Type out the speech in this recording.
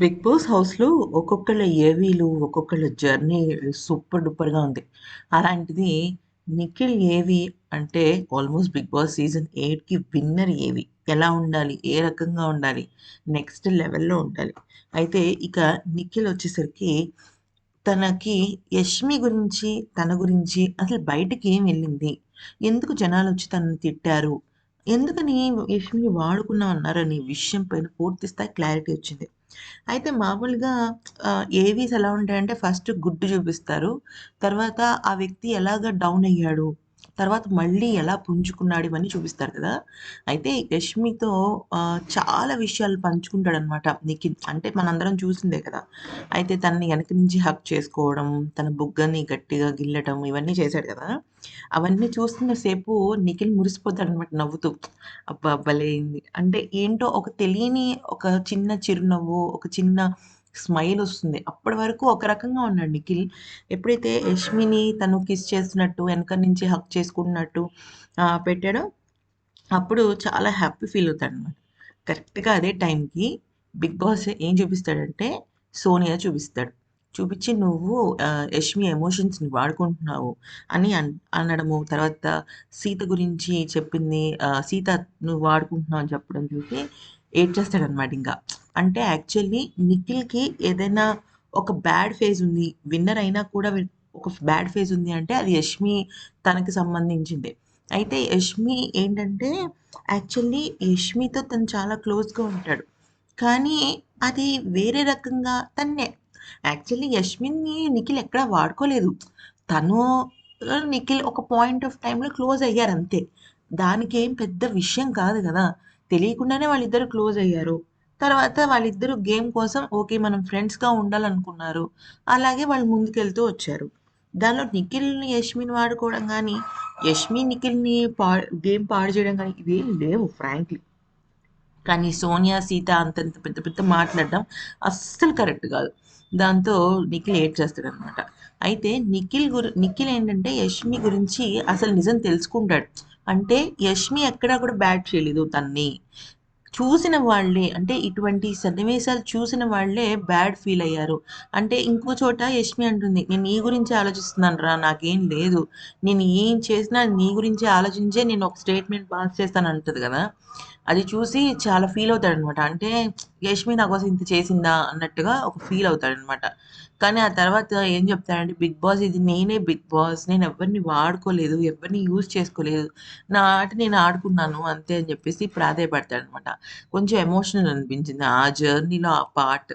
Big boss హౌస్‌లో ఒక్కొక్కళ్ళ ఏవీలు, ఒక్కొక్కళ్ళ జర్నీ సూపర్ డూపర్‌గా ఉంది. అలాంటిది నిఖిల్ ఏవి అంటే ఆల్మోస్ట్ 'బిగ్ బాస్' సీజన్ ఎయిట్కి విన్నర్ ఏవి. ఎలా ఉండాలి? ఏ రకంగా ఉండాలి? నెక్స్ట్ లెవెల్‌లో ఉండాలి. అయితే ఇక నిఖిల్ వచ్చేసరికి తనకి యష్మి గురించి, తన గురించి అసలు బయటికి ఏం వెళ్ళింది? ఎందుకు జనాలు వచ్చి తనని తిట్టారు? ఎందుకని యష్మిని వాడుకున్నా అన్నారు అనే విషయం పైన పూర్తి స్థాయి క్లారిటీ వచ్చింది. అయితే మామూలుగా ఆహ్, ఏవీస్ ఎలా ఉంటాయంటే ఫస్ట్ గుడ్డు చూపిస్తారు. తర్వాత ఆ వ్యక్తి ఎలాగా డౌన్ అయ్యాడు. తర్వాత మళ్ళీ ఎలా పుంజుకున్నాడు ఇవన్నీ చూపిస్తారు కదా! అయితే యష్మితో చాలా విషయాలు పంచుకుంటాడనమాట నిఖిల్. అంటే మనందరం చూసిందే కదా! అయితే తనని వెనక నుంచి హక్ చేసుకోవడం, తన బుగ్గని గట్టిగా గిల్లటం ఇవన్నీ చేశాడు కదా! అవన్నీ చూస్తున్న సేపు నిఖిల్ మురిసిపోతాడనమాట నవ్వుతూ. అబ్బా! అబ్బలేంది అంటే ఏంటో ఒక తెలియని ఒక చిన్న చిరునవ్వు, ఒక చిన్న స్మైల్ వస్తుంది అప్పటి వరకు ఒక రకంగా ఉన్నాడు నిఖిల్. ఎప్పుడైతే యష్మిని తను కిస్ చేస్తున్నట్టు, వెనక నుంచి హక్ చేసుకుంటున్నట్టు పెట్టాడో అప్పుడు చాలా హ్యాపీ ఫీల్ అవుతాడనమాట. కరెక్ట్‌గా అదే టైంకి బిగ్ బాస్ ఏం చూపిస్తాడంటే సోనియా చూపిస్తాడు. చూపించి నువ్వు యష్మి ఎమోషన్స్‌ని వాడుకుంటున్నావు అని అన్ అనడము. తర్వాత సీత గురించి చెప్పింది సీత నువ్వు వాడుకుంటున్నావు అని చెప్పడం చూసి ఏడ్ చేస్తాడనమాట ఇంకా. అంటే యాక్చువల్లీ నిఖిల్‌కి ఏదైనా ఒక బ్యాడ్ ఫేజ్ ఉంది. విన్నర్ అయినా కూడా ఒక బ్యాడ్ ఫేజ్ ఉంది అంటే అది యష్మి తనకి సంబంధించిందే. అయితే యష్మి ఏంటంటే యాక్చువల్లీ యష్మితో తను చాలా క్లోజ్‌గా ఉంటాడు. కానీ అది వేరే రకంగా తన్నే యాక్చువల్లీ యష్మిని నిఖిల్ ఎక్కడ వాడుకోలేదు. తను నిఖిల్ ఒక పాయింట్ ఆఫ్ టైంలో క్లోజ్ అయ్యారు అంతే దానికేం పెద్ద విషయం కాదు కదా తెలియకుండానే వాళ్ళిద్దరు క్లోజ్ అయ్యారు. తర్వాత వాళ్ళిద్దరూ గేమ్ కోసం ఓకే. మనం ఫ్రెండ్స్‌గా ఉండాలనుకున్నారు. అలాగే వాళ్ళు ముందుకెళ్తూ వచ్చారు. దానిలో నిఖిల్‌ని, యష్మిని వాడుకోవడం కానీ యష్మి నిఖిల్‌ని పా గేమ్ పాడు చేయడం కానీ ఇవేం లేవు ఫ్రాంక్లీ. కానీ సోనియా, సీత అంతంత పెద్ద పెద్ద మాట్లాడడం అస్సలు కరెక్ట్ కాదు దాంతో నిఖిల్ ఏడ్ ఏడ్చేస్తాడనమాట. అయితే నిఖిల్ గురి నిఖిల్ ఏంటంటే యష్మి గురించి అసలు నిజం తెలుసుకుంటాడు. అంటే యష్మి ఎక్కడా కూడా బ్యాట్ చేయలేదు తన్ని చూసిన వాళ్ళే అంటే ఇటువంటి సన్నివేశాలు చూసిన వాళ్ళే బ్యాడ్ ఫీల్ అయ్యారు. అంటే ఇంకో చోట యష్మి అంటుంది. "నేను నీ గురించే ఆలోచిస్తున్నానురా! నాకేం లేదు. నేను ఏం చేసినా నీ గురించి ఆలోచించే నేను ఒక స్టేట్మెంట్ పాస్ చేస్తాను" అంటది కదా అది చూసి చాలా ఫీల్ అవుతాడనమాట. అంటే యష్మి నా కోసం ఇంత చేసిందా అన్నట్టుగా ఒక ఫీల్ అవుతాడనమాట. కానీ ఆ తర్వాత ఏం చెప్తాడంటే బిగ్ బాస్ ఇది నేనే బిగ్ బాస్. నేను ఎవరిని వాడుకోలేదు. ఎవరిని యూజ్ చేసుకోలేదు. నా ఆట నేను ఆడుకున్నాను అంతే అని చెప్పేసి ప్రాధేయపడతాడనమాట. కొంచెం ఎమోషనల్ అనిపించింది ఆ జర్నీలో ఆ పార్ట్.